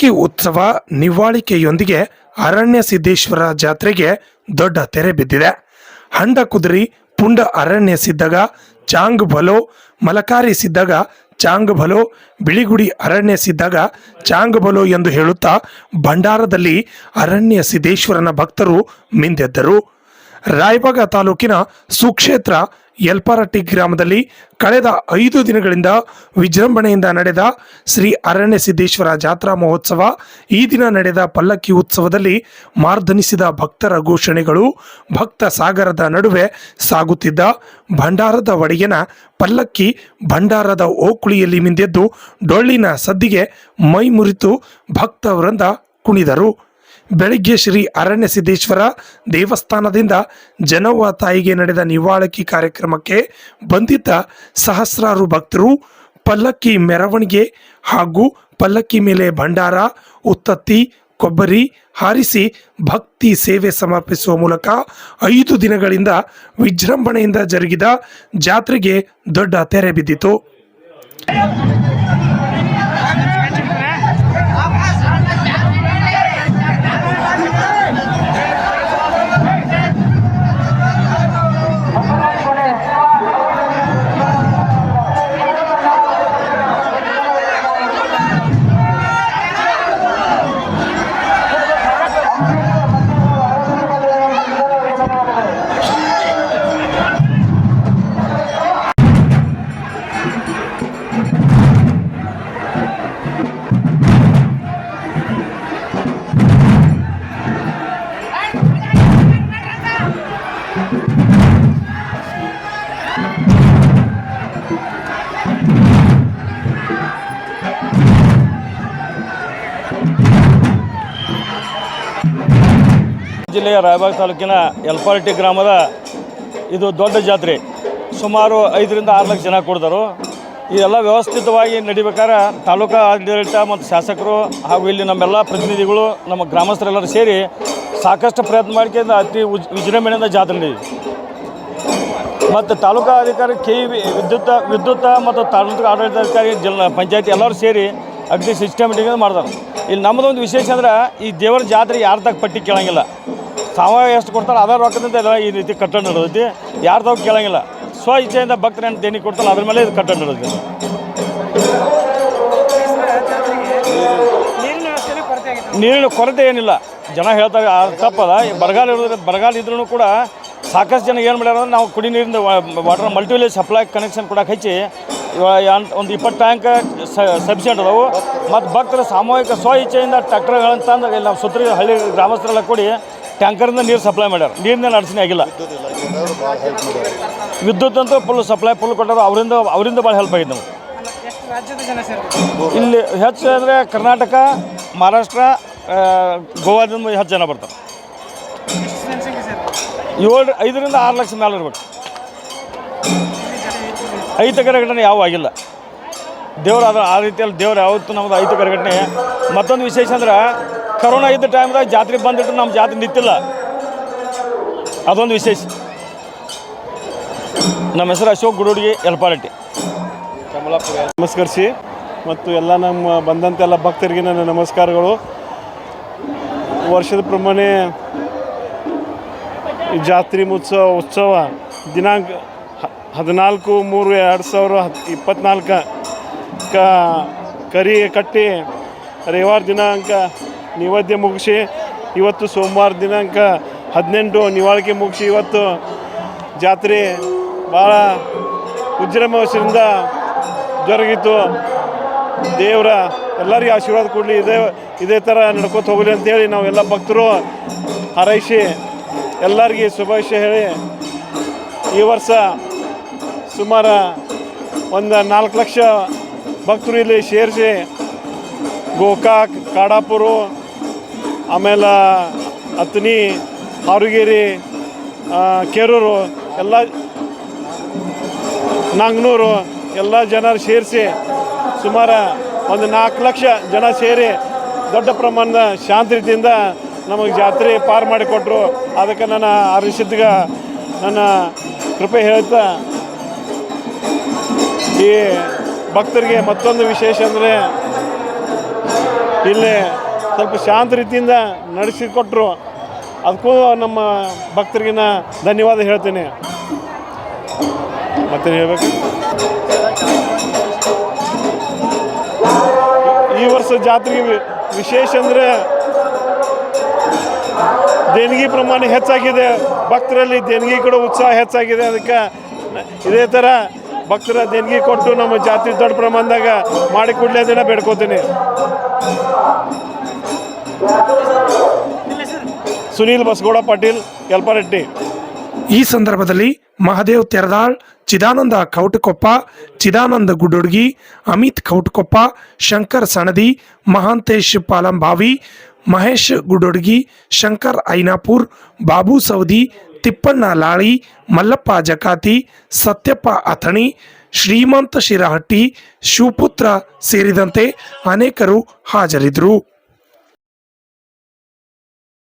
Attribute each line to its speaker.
Speaker 1: ಪಲ್ಲಕ್ಕಿ ಉತ್ಸವ ನಿವಾಳಿಕೆಯೊಂದಿಗೆ ಅರಣ್ಯ ಸಿದ್ದೇಶ್ವರ ಜಾತ್ರೆಗೆ ದೊಡ್ಡ ತೆರೆ ಬಿದ್ದಿದೆ. ಹಂಡ ಕುದುರಿ, ಪುಂಡ ಅರಣ್ಯ ಸಿದ್ದಗ ಚಾಂಗ್ ಬಲೋ ಮಲಕಾರಿ ಸಿದ್ದಗ ಚಾಂಗ್ ಬಲೋ ಬಿಳಿಗುಡಿ ಅರಣ್ಯ ಸಿದ್ದಾಗ ಚಾಂಗ್ ಬಲೋ ಎಂದು ಹೇಳುತ್ತಾ ಭಂಡಾರದಲ್ಲಿ ಅರಣ್ಯ ಸಿದ್ದೇಶ್ವರನ ಭಕ್ತರು ಮಿಂದೆದ್ದರು. ರಾಯಬಾಗ ತಾಲೂಕಿನ ಸುಕ್ಷೇತ್ರ ಯಲ್ಪಾರಟ್ಟಿ ಗ್ರಾಮದಲ್ಲಿ ಕಳೆದ ಐದು ದಿನಗಳಿಂದ ವಿಜೃಂಭಣೆಯಿಂದ ನಡೆದ ಶ್ರೀ ಅರಣ್ಯ ಸಿದ್ದೇಶ್ವರ ಜಾತ್ರಾ ಮಹೋತ್ಸವ, ಈ ದಿನ ನಡೆದ ಪಲ್ಲಕ್ಕಿ ಉತ್ಸವದಲ್ಲಿ ಮಾರ್ಧನಿಸಿದ ಭಕ್ತರ ಘೋಷಣೆಗಳು ಭಕ್ತ ಸಾಗರದ ನಡುವೆ ಸಾಗುತ್ತಿದ್ದ ಭಂಡಾರದ ಒಡೆಯನ ಪಲ್ಲಕ್ಕಿ ಭಂಡಾರದ ಓಕುಳಿಯಲ್ಲಿ ಮಿಂದೆದ್ದು ಡೊಳ್ಳಿನ ಸದ್ದಿಗೆ ಮೈ ಮುರಿತು ಭಕ್ತವೃಂದ ಕುಣಿದರು. ಬೆಳಿಗ್ಗೆ ಶ್ರೀ ಅರಣ್ಯ ಸಿದ್ದೇಶ್ವರ ದೇವಸ್ಥಾನದಿಂದ ಜನವ ತಾಯಿಗೆ ನಡೆದ ನಿವಾಳಕಿ ಕಾರ್ಯಕ್ರಮಕ್ಕೆ ಬಂದಿದ್ದ ಸಹಸ್ರಾರು ಭಕ್ತರು ಪಲ್ಲಕ್ಕಿ ಮೆರವಣಿಗೆ ಹಾಗೂ ಪಲ್ಲಕ್ಕಿ ಮೇಲೆ ಭಂಡಾರ, ಉತ್ತತ್ತಿ, ಕೊಬ್ಬರಿ ಹಾರಿಸಿ ಭಕ್ತಿ ಸೇವೆ ಸಮರ್ಪಿಸುವ ಮೂಲಕ ಐದು ದಿನಗಳಿಂದ ವಿಜೃಂಭಣೆಯಿಂದ ಜರುಗಿದ ಜಾತ್ರೆಗೆ ದೊಡ್ಡ ತೆರೆ ಬಿದ್ದಿತು.
Speaker 2: ಜಿಲ್ಲೆಯ ರಾಯಬಾಗ ತಾಲೂಕಿನ ಎಲ್ಪಾರ್ಟಿ ಗ್ರಾಮದ ಇದು ದೊಡ್ಡ ಜಾತ್ರೆ. ಸುಮಾರು ಐದರಿಂದ ಆರು ಲಕ್ಷ ಜನ ಕೊಡ್ತಾರೆ ಇದೆಲ್ಲ ವ್ಯವಸ್ಥಿತವಾಗಿ ನಡಿಬೇಕಾದ್ರೆ ತಾಲೂಕಾ ಆಡಳಿತ ಮತ್ತು ಶಾಸಕರು ಹಾಗೂ ಇಲ್ಲಿ ನಮ್ಮೆಲ್ಲ ಪ್ರತಿನಿಧಿಗಳು, ನಮ್ಮ ಗ್ರಾಮಸ್ಥರೆಲ್ಲರೂ ಸೇರಿ ಸಾಕಷ್ಟು ಪ್ರಯತ್ನ ಮಾಡ್ಕೊಂಡು ಅತಿ ಉಜ್ ವಿಜೃಂಭಣೆಯಿಂದ ಜಾತ್ರೆ ಮತ್ತು ತಾಲೂಕಾ ಅಧಿಕಾರಿ ಕೆ ವಿ ವಿದ್ಯುತ್ ವಿದ್ಯುತ್ ಮತ್ತು ತಾಲೂಕು ಆಡಳಿತಾಧಿಕಾರಿ ಜಿಲ್ಲಾ ಪಂಚಾಯತಿ ಎಲ್ಲರೂ ಸೇರಿ ಅಗ್ನಿ ಸಿಸ್ಟಮೆಟಿಕ್ ಮಾಡ್ತಾರೆ ಇಲ್ಲಿ ನಮ್ಮದೊಂದು ವಿಶೇಷ ಅಂದ್ರೆ ಈ ದೇವರ ಜಾತ್ರೆ ಯಾರ್ದಾಗ ಪಟ್ಟಿ ಕೇಳಂಗಿಲ್ಲ. ಸಾವಯವ ಎಷ್ಟು ಕೊಡ್ತಾರೆ ಅದರ ರೊಕ್ಕದಿಂದ ಎಲ್ಲ ಈ ರೀತಿ ಕಟ್ಟಡ ನಡೆದೈತಿ. ಯಾರು ತಾವು ಕೇಳಂಗಿಲ್ಲ. ಸ್ವ ಇಚ್ಛೆಯಿಂದ ಭಕ್ತರು ಏನು ದೇಣಿಗೆ ಕೊಡ್ತಾರೆ ಅದ್ರ ಮೇಲೆ ಇದು ಕಟ್ಟಡ ನಡೆದೈತಿ.
Speaker 3: ನೀರಿನ ಕೊರತೆ
Speaker 2: ಏನಿಲ್ಲ. ಜನ ಹೇಳ್ತಾರೆ ತಪ್ಪದ. ಬರಗಾಲ ಇರೋದ್ರ ಬರಗಾಲ ಇದ್ರೂ ಕೂಡ ಸಾಕಷ್ಟು ಜನ ಏನು ಮಾಡ್ಯಾರ ನಾವು ಕುಡಿ ನೀರಿಂದ ವಾಟರ್ ಮಲ್ಟಿವಿಲೇಜ್ ಸಪ್ಲೈ ಕನೆಕ್ಷನ್ ಕೊಡಕ್ಕೆ ಹಚ್ಚಿ ಒಂದು ಇಪ್ಪತ್ತು ಟ್ಯಾಂಕ್ ಸಬ್ಸಿಡೆಂಟ್ ಅದಾವು. ಮತ್ತು ಭಕ್ತರ ಸಾಮೂಹಿಕ ಸ್ವ ಇಚ್ಛೆಯಿಂದ ಟ್ರ್ಯಾಕ್ಟರ್ಗಳನ್ನ ತಂದು, ಇಲ್ಲಿ ನಾವು ಸುತ್ತಲ ಹಳ್ಳಿ ಗ್ರಾಮಸ್ಥರೆಲ್ಲ ಕೂಡಿ ಟ್ಯಾಂಕರಿಂದ ನೀರು ಸಪ್ಲೈ ಮಾಡ್ಯಾರ. ನೀರಿನ ಅಡಚಣೆ ಆಗಿಲ್ಲ. ವಿದ್ಯುತ್ ಅಂತೂ ಫುಲ್ ಸಪ್ಲೈ ಫುಲ್ ಕೊಟ್ಟಾರ ಅವರಿಂದ ಅವರಿಂದ ಭಾಳ ಹೆಲ್ಪ್ ಆಗಿದೆ
Speaker 3: ಸೇರ್ತಾರೆ
Speaker 2: ಇಲ್ಲಿ ಹೆಚ್ಚು ಅಂದರೆ ಕರ್ನಾಟಕ, ಮಹಾರಾಷ್ಟ್ರ ಗೋವಾದಿಂದ ಹೆಚ್ಚು ಜನ ಬರ್ತಾರೆ. ಏಳು ಐದರಿಂದ ಆರು ಲಕ್ಷ ಮೇಲೆ ಇರ್ಬೇಕು. ಐತಕರ ಘಟನೆ ಯಾವ ಆಗಿಲ್ಲ. ದೇವ್ರು ಅದ್ರ ಆ ರೀತಿಯಲ್ಲಿ ದೇವ್ರು ಯಾವತ್ತು ನಮ್ಮದು ಐತಕರ ಘಟನೆ. ಮತ್ತೊಂದು ವಿಶೇಷ ಅಂದ್ರೆ, ಕರೋನಾ ಇದ್ದ ಟೈಮ್ದಾಗ ಜಾತ್ರೆ ಬಂದಿಟ್ಟು ನಮ್ಮ ಜಾತ್ರೆ ನಿಂತಿಲ್ಲ. ಅದೊಂದು ವಿಶೇಷ. ನಮ್ಮ ಹೆಸರು ಅಶೋಕ್ ಗುಡೂಡಿಗೆ ಯಲ್ಪಾರಟ್ಟಿ
Speaker 4: ನಮಸ್ಕರಿಸಿ. ಮತ್ತು ಎಲ್ಲ ನಮ್ಮ ಬಂದಂತೆಲ್ಲ ಭಕ್ತರಿಗೆ ನನ್ನ ನಮಸ್ಕಾರಗಳು. ವರ್ಷದ ಪ್ರಮಾಣ ಜಾತ್ರೆ ಮಹೋತ್ಸವ ಉತ್ಸವ ದಿನಾಂಕ ಹದಿನಾಲ್ಕು ಮೂರು ಎರಡು ಸಾವಿರ ಹತ್ ಇಪ್ಪತ್ನಾಲ್ಕ ಕ ಕರಿ ಕಟ್ಟಿ ರವಿವಾರ ದಿನಾಂಕ ನಿವೇದ್ಯ ಮುಗಿಸಿ ಇವತ್ತು ಸೋಮವಾರ ದಿನಾಂಕ ಹದಿನೆಂಟು ನಿವಾಳಿಕೆ ಮುಗಿಸಿ ಇವತ್ತು ಜಾತ್ರೆ ಭಾಳ ವಿಜೃಂಭಣೆಯಿಂದ ಜರುಗಿತು. ದೇವರ ಎಲ್ಲರಿಗೆ ಆಶೀರ್ವಾದ ಕೊಡಲಿ. ಇದೇ ಇದೇ ಥರ ನಡ್ಕೊತ ಹೋಗಲಿ ಅಂತೇಳಿ ನಾವೆಲ್ಲ ಭಕ್ತರು ಹಾರೈಸಿ ಎಲ್ಲರಿಗೆ ಶುಭಾಶಯ ಹೇಳಿ. ಈ ವರ್ಷ ಸುಮಾರು ಒಂದು ನಾಲ್ಕು ಲಕ್ಷ ಭಕ್ತರು ಇಲ್ಲಿ ಸೇರಿಸಿ ಗೋಕಾಕ್ ಕಾಡಾಪುರು ಆಮೇಲೆ ಅತ್ನಿ ಹಾರುಗೇರಿ ಆ, ಕೆರೂರು ಎಲ್ಲ ನಂಗನೂರು ಎಲ್ಲ ಜನರು ಸೇರಿಸಿ ಸುಮಾರು ಒಂದು ನಾಲ್ಕು ಲಕ್ಷ ಜನ ಸೇರಿ ದೊಡ್ಡ ಪ್ರಮಾಣದ ಶಾಂತ ರೀತಿಯಿಂದ ನಮಗೆ ಜಾತ್ರೆ ಪಾರು ಮಾಡಿಕೊಟ್ರು ಅದಕ್ಕೆ ನನ್ನ ಹರಿಸಿದ್ಗ ನನ್ನ ಕೃಪೆ ಹೇಳ್ತಾ, ಈ ಭಕ್ತರಿಗೆ ಮತ್ತೊಂದು ವಿಶೇಷ ಅಂದರೆ ಇಲ್ಲಿ ಸ್ವಲ್ಪ ಶಾಂತ ರೀತಿಯಿಂದ ನಡೆಸಿಕೊಟ್ರು. ಅದಕ್ಕೂ ನಮ್ಮ ಭಕ್ತರಿಗೆ ನಾ ಧನ್ಯವಾದ ಹೇಳ್ತೀನಿ. ಮತ್ತೆ ಹೇಳ್ಬೇಕು? ಈ ವರ್ಷ ಜಾತ್ರೆಗೆ ವಿಶೇಷ ಅಂದರೆ ದೇಣಿಗೆ ಪ್ರಮಾಣ ಹೆಚ್ಚಾಗಿದೆ. ಭಕ್ತರಲ್ಲಿ ದೇಣಿಗೆ ಕೂಡ ಉತ್ಸಾಹ ಹೆಚ್ಚಾಗಿದೆ. ಅದಕ್ಕೆ ಇದೇ ಥರ ಭಕ್ತರ ದೇಣಿಗೆ ಕೊಟ್ಟು ನಮ್ಮ ಜಾತಿ ದೊಡ್ಡ ಪ್ರಮಾಣದಾಗ ಮಾಡಿ ಕೊಡಲಿ ಅದನ್ನ ಬೇಡ್ಕೋತೀನಿ. ಸುನೀಲ್ ಬಸಗೌಡ ಪಾಟೀಲ್, ಯಲ್ಪಾರೆಡ್ಡಿ.
Speaker 1: ಈ ಸಂದರ್ಭದಲ್ಲಿ ಮಹದೇವ್ ತೆರದಾಳ್, ಚಿದಾನಂದ ಕೌಟಕೊಪ್ಪ, ಚಿದಾನಂದ ಗುಡ್ಡುಡ್ಗಿ ಅಮಿತ್ ಕೌಟಕೊಪ್ಪ, ಶಂಕರ್ ಸಣದಿ, ಮಹಾಂತೇಶ್ ಪಾಲಂಬಾವಿ ಮಹೇಶ್ ಗುಡೊಡ್ಗಿ, ಶಂಕರ್ ಐನಾಪುರ್, ಬಾಬು ಸೌದಿ ತಿಪ್ಪಣ್ಣ ಲಾಳಿ, ಮಲ್ಲಪ್ಪ ಜಕಾತಿ, ಸತ್ಯಪ್ಪ ಅಥಣಿ, ಶ್ರೀಮಂತ ಶಿರಹಟ್ಟಿ, ಶಿವಪುತ್ರ ಸೇರಿದಂತೆ ಅನೇಕರು ಹಾಜರಿದ್ದರು.